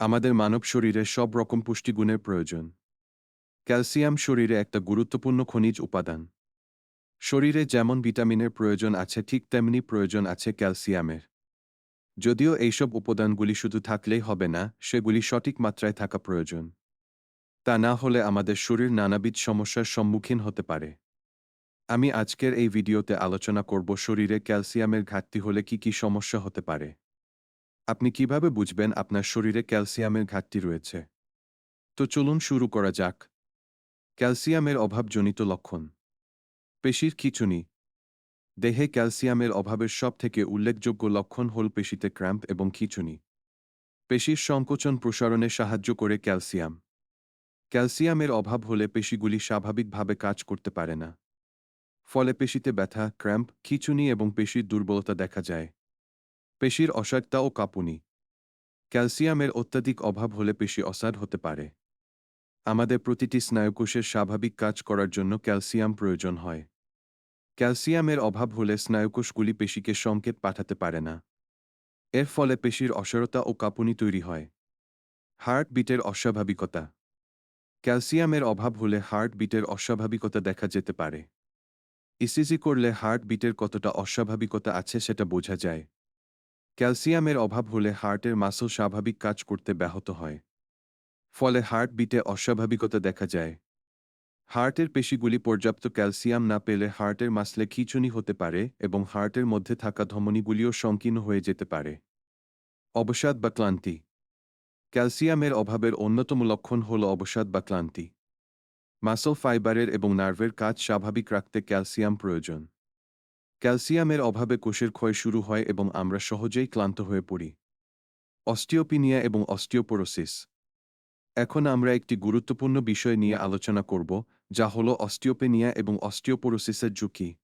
আমাদের মানব শরীরে সব রকম পুষ্টিগুণের প্রয়োজন। ক্যালসিয়াম শরীরে একটা গুরুত্বপূর্ণ খনিজ উপাদান। শরীরে যেমন ভিটামিনের প্রয়োজন আছে, ঠিক তেমনি প্রয়োজন আছে ক্যালসিয়ামের। যদিও এইসব উপাদানগুলি শুধু থাকলেই হবে না, সেগুলি সঠিক মাত্রায় থাকা প্রয়োজন। তা না হলে আমাদের শরীর নানাবিধ সমস্যার সম্মুখীন হতে পারে। আমি আজকের এই ভিডিওতে আলোচনা করব শরীরে ক্যালসিয়ামের ঘাটতি হলে কি কি সমস্যা হতে পারে। আপনি কীভাবে বুঝবেন আপনার শরীরে ক্যালসিয়ামের ঘাটতি রয়েছে? তো চলুন শুরু করা যাক। ক্যালসিয়ামের অভাবজনিত লক্ষণ। পেশির খিচুনি। দেহে ক্যালসিয়ামের অভাবের সবথেকে উল্লেখযোগ্য লক্ষণ হল পেশিতে ক্র্যাম্প এবং খিচুনি। পেশির সংকোচন প্রসারণে সাহায্য করে ক্যালসিয়াম। ক্যালসিয়ামের অভাব হলে পেশিগুলি স্বাভাবিকভাবে কাজ করতে পারে না। ফলে পেশিতে ব্যথা, ক্র্যাম্প, খিচুনি এবং পেশির দুর্বলতা দেখা যায়। পেশির অসারতা ও কাঁপুনি। ক্যালসিয়ামের অত্যাধিক অভাব হলে পেশি অসার হতে পারে। আমাদের প্রতিটি স্নায়ুকোষের স্বাভাবিক কাজ করার জন্য ক্যালসিয়াম প্রয়োজন হয়। ক্যালসিয়ামের অভাব হলে স্নায়ুকোষগুলি পেশিকে সংকেত পাঠাতে পারে না। এর ফলে পেশির অসারতা ও কাঁপুনি তৈরি হয়। হার্ট বিটের অস্বাভাবিকতা। ক্যালসিয়ামের অভাব হলে হার্ট বিটের অস্বাভাবিকতা দেখা যেতে পারে। ইসিজি করলে হার্ট বিটের কতটা অস্বাভাবিকতা আছে সেটা বোঝা যায়। ক্যালসিয়ামের অভাব হলে হার্টের মাসল স্বাভাবিক কাজ করতে ব্যাহত হয়। ফলে হার্ট বিটে অস্বাভাবিকতা দেখা যায়। হার্টের পেশিগুলি পর্যাপ্ত ক্যালসিয়াম না পেলে হার্টের মাসলে খিচুনি হতে পারে এবং হার্টের মধ্যে থাকা ধমনীগুলিও সংকীর্ণ হয়ে যেতে পারে। অবসাদ বা ক্লান্তি। ক্যালসিয়ামের অভাবের অন্যতম লক্ষণ হল অবসাদ বা ক্লান্তি। মাসল ফাইবারের এবং নার্ভের কাজ স্বাভাবিক রাখতে ক্যালসিয়াম প্রয়োজন। ক্যালসিয়ামের অভাবে কোষের ক্ষয় শুরু হয় এবং আমরা সহজেই ক্লান্ত হয়ে পড়ি। অস্টিওপিনিয়া এবং অস্টিওপোরোসিস। এখন আমরা একটি গুরুত্বপূর্ণ বিষয় নিয়ে আলোচনা করব, যা হল অস্টিওপেনিয়া এবং অস্টিওপোরোসিসের ঝুঁকি।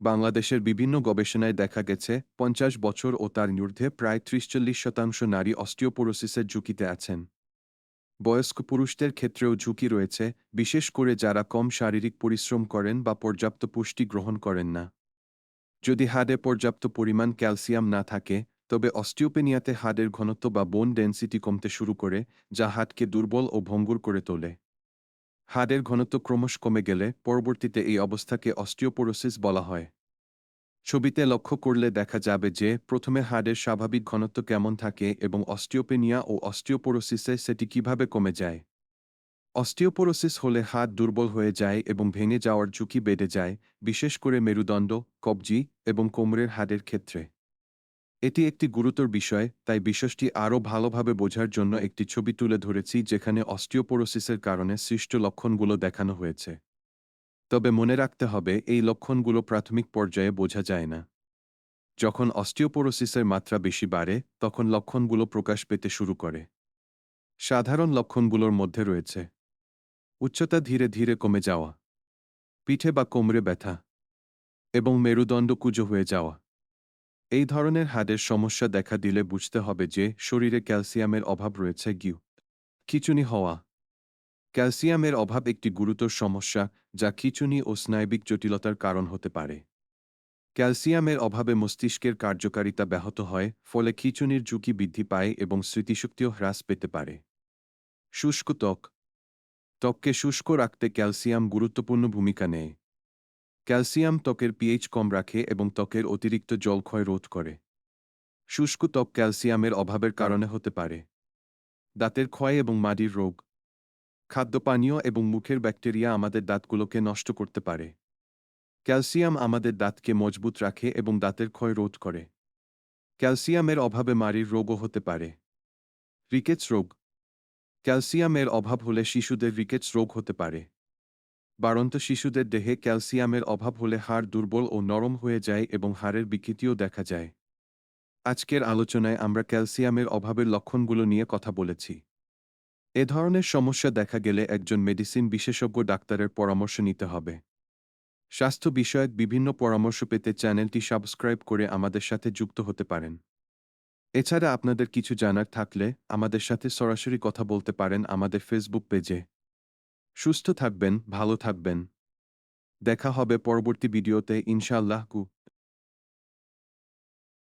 বাংলাদেশের বিভিন্ন গবেষণায় দেখা গেছে, পঞ্চাশ বছর ও তার নির্ধে প্রায় ত্রিশ চল্লিশ শতাংশ নারী অস্টিওপোরোসিসের ঝুঁকিতে আছেন। বয়স্ক পুরুষদের ক্ষেত্রেও ঝুঁকি রয়েছে, বিশেষ করে যারা কম শারীরিক পরিশ্রম করেন বা পর্যাপ্ত পুষ্টি গ্রহণ করেন না। যদি হাড়ে পর্যাপ্ত পরিমাণ ক্যালসিয়াম না থাকে, তবে অস্টিওপেনিয়াতে হাড়ের ঘনত্ব বা বোন ডেন্সিটি কমতে শুরু করে, যা হাটকে দুর্বল ও ভঙ্গুর করে তোলে। হাড়ের ঘনত্ব ক্রমশ কমে গেলে পরবর্তীতে এই অবস্থাকে অস্টিওপোরোসিস বলা হয়। ছবিতে লক্ষ্য করলে দেখা যাবে যে, প্রথমে হাড়ের স্বাভাবিক ঘনত্ব কেমন থাকে এবং অস্টিওপেনিয়া ও অস্টিওপোরোসিসে সেটি কীভাবে কমে যায়। অস্টিওপোরোসিস হলে হাত দুর্বল হয়ে যায় এবং ভেঙে যাওয়ার ঝুঁকি বেড়ে যায়, বিশেষ করে মেরুদণ্ড, কবজি এবং কোমরের হাড়ের ক্ষেত্রে। এটি একটি গুরুতর বিষয়, তাই বিষয়টি আরও ভালোভাবে বোঝার জন্য একটি ছবি তুলে ধরেছি যেখানে অস্টিওপোরোসিসের কারণে সৃষ্ট লক্ষণগুলো দেখানো হয়েছে। তবে মনে রাখতে হবে, এই লক্ষণগুলো প্রাথমিক পর্যায়ে বোঝা যায় না। যখন অস্টিওপোরোসিসের মাত্রা বেশি বাড়ে, তখন লক্ষণগুলো প্রকাশ পেতে শুরু করে। সাধারণ লক্ষণগুলোর মধ্যে রয়েছে উচ্চতা ধীরে ধীরে কমে যাওয়া, পিঠে বা কোমরে ব্যথা এবং মেরুদণ্ড কুজো হয়ে যাওয়া। এই ধরনের হাড়ের সমস্যা দেখা দিলে বুঝতে হবে যে শরীরে ক্যালসিয়ামের অভাব রয়েছে গিউ, খিচুনি হওয়া। ক্যালসিয়ামের অভাব একটি গুরুতর সমস্যা যা খিচুনি ও স্নায়বিক জটিলতার কারণ হতে পারে। ক্যালসিয়ামের অভাবে মস্তিষ্কের কার্যকারিতা ব্যাহত হয়, ফলে খিচুনির ঝুঁকি বৃদ্ধি পায় এবং স্মৃতিশক্তিও হ্রাস পেতে পারে। শুষ্ক ত্বক ত্বককে শুষ্ক রাখতে ক্যালসিয়াম গুরুত্বপূর্ণ ভূমিকা নেয়। ক্যালসিয়াম ত্বকের পিএইচ কম রাখে এবং ত্বকের অতিরিক্ত জলক্ষয় রোধ করে। শুষ্ক ত্বক ক্যালসিয়ামের অভাবের কারণে হতে পারে। দাঁতের ক্ষয় এবং মাটির রোগ। খাদ্যপানীয় এবং মুখের ব্যাকটেরিয়া আমাদের দাঁতগুলোকে নষ্ট করতে পারে। ক্যালসিয়াম আমাদের দাঁতকে মজবুত রাখে এবং দাঁতের ক্ষয় রোধ করে। ক্যালসিয়ামের অভাবে মাড়ির রোগও হতে পারে। রিকেটস রোগ। ক্যালসিয়ামের অভাব হলে শিশুদের রিকেটস রোগ হতে পারে। বাড়ন্ত শিশুদের দেহে ক্যালসিয়ামের অভাব হলে হাড় দুর্বল ও নরম হয়ে যায় এবং হাড়ের বিকৃতিও দেখা যায়। আজকের আলোচনায় আমরা ক্যালসিয়ামের অভাবের লক্ষণগুলো নিয়ে কথা বলেছি। এ ধরনের সমস্যা দেখা গেলে একজন মেডিসিন বিশেষজ্ঞ ডাক্তারের পরামর্শ নিতে হবে। স্বাস্থ্য বিষয়ক বিভিন্ন পরামর্শ পেতে চ্যানেলটি সাবস্ক্রাইব করে আমাদের সাথে যুক্ত হতে পারেন। এছাড়া আপনাদের কিছু জানার থাকলে আমাদের সাথে সরাসরি কথা বলতে পারেন আমাদের ফেসবুক পেজে সুস্থ থাকবেন, ভালো থাকবেন। দেখা হবে পরবর্তী ভিডিওতে ইনশাআল্লাহ কু